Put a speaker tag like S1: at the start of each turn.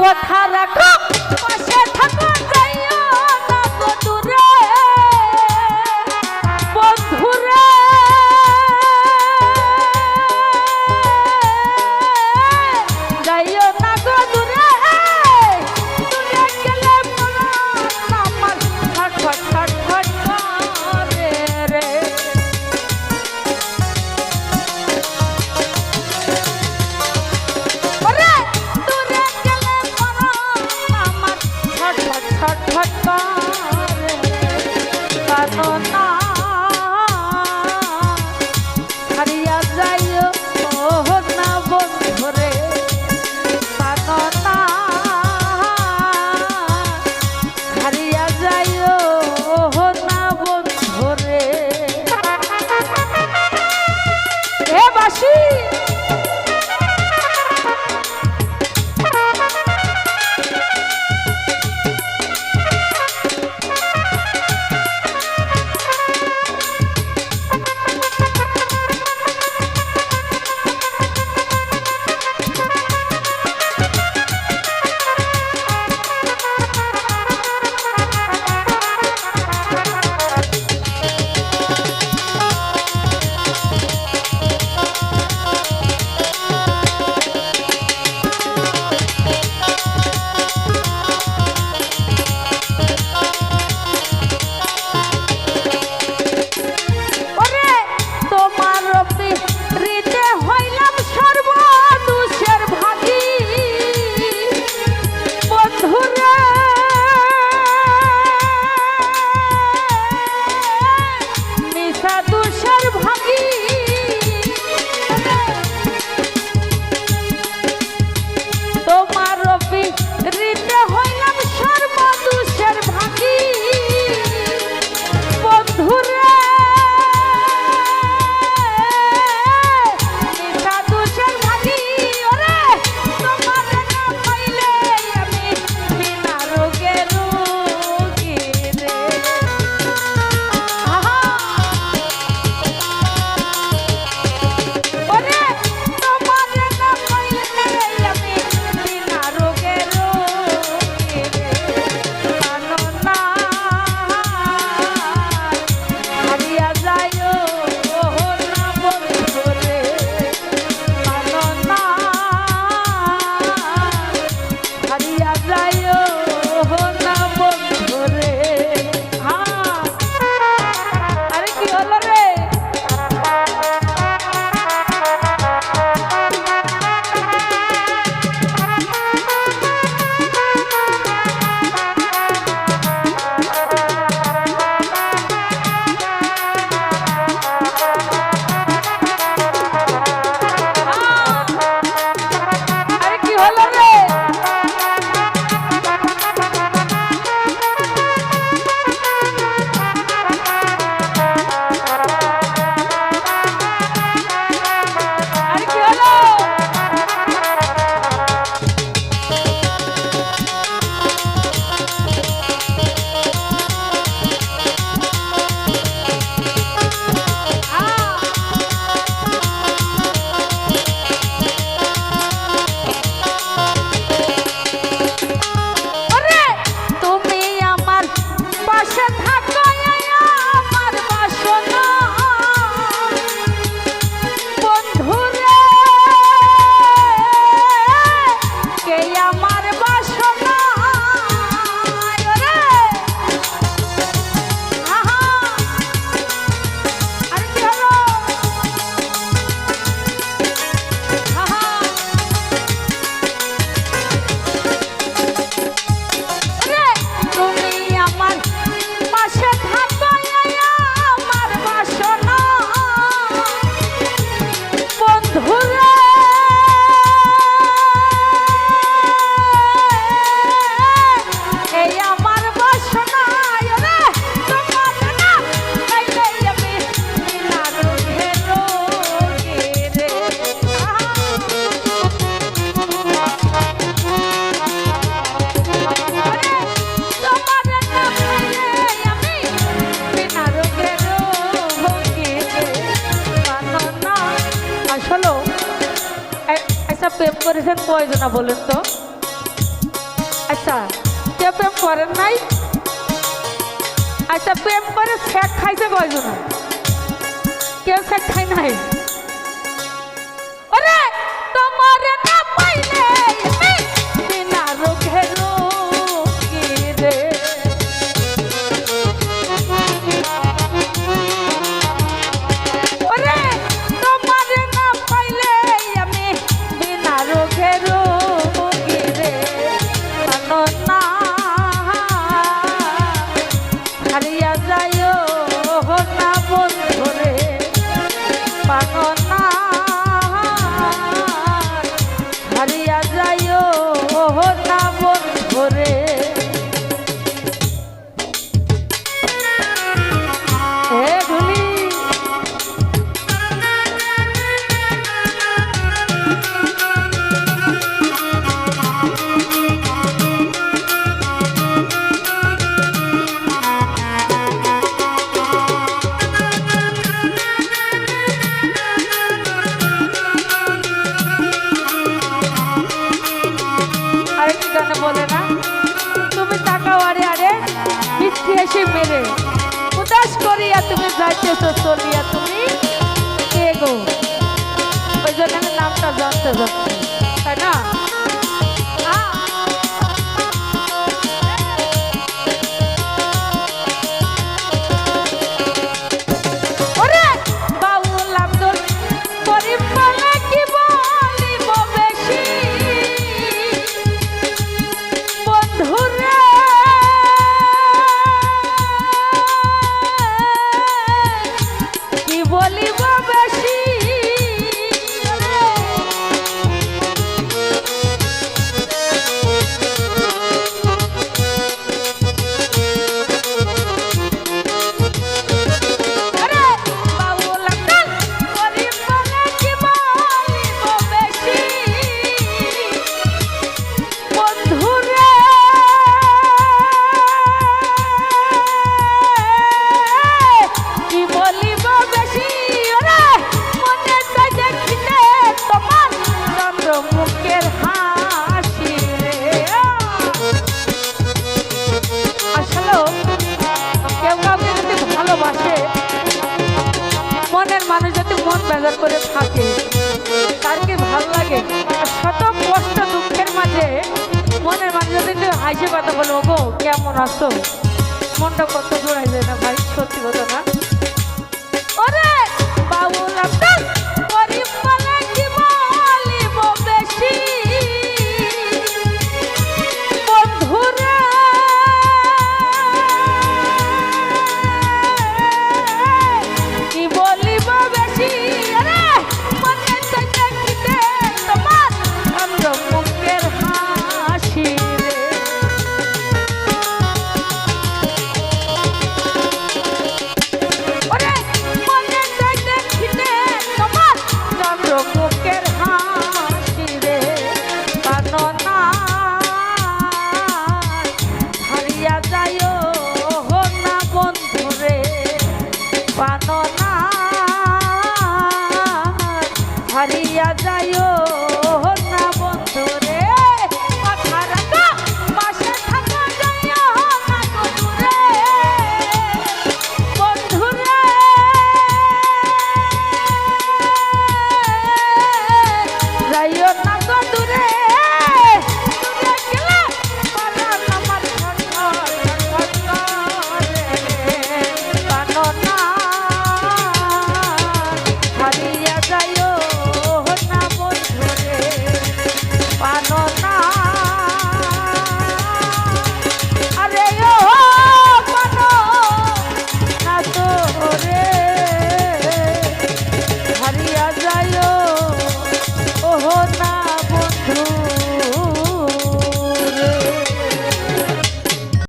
S1: কথা রাখো পাশে থাকো। I করেছেন কয়জনা বলেন তো? আচ্ছা কে প্রেম করেন নাই? আচ্ছা প্রেম করে স্যাট খাইছে কয়জন? কেউ স্যাট খাই নাই? তোমার না বলে না? তুমি তাকাও, আরে আরে, মিথ্যে এসে মেরে। উদাস করিয়া তুমি যাইতেছ, চলিয়া তুমি। কে গো? ওই জন্য নামটা জানতে যাচ্ছি, তাই না? বলিব মুখের হাসি রে। আসলেও কেউ কাউকে যদি ভালোবাসে, মনের মানুষ যদি মন বেজার করে থাকে, তার কি ভালো লাগে? শত কষ্ট দুঃখের মাঝে মনের মানুষ যদি একটু হাসি কথা বলে, ওগো, কেমন আছো? মনটা কত জোড়াই যায় না ভাই, সত্যি কথা না? ওরে Babul Abdul I'll die Kazayo.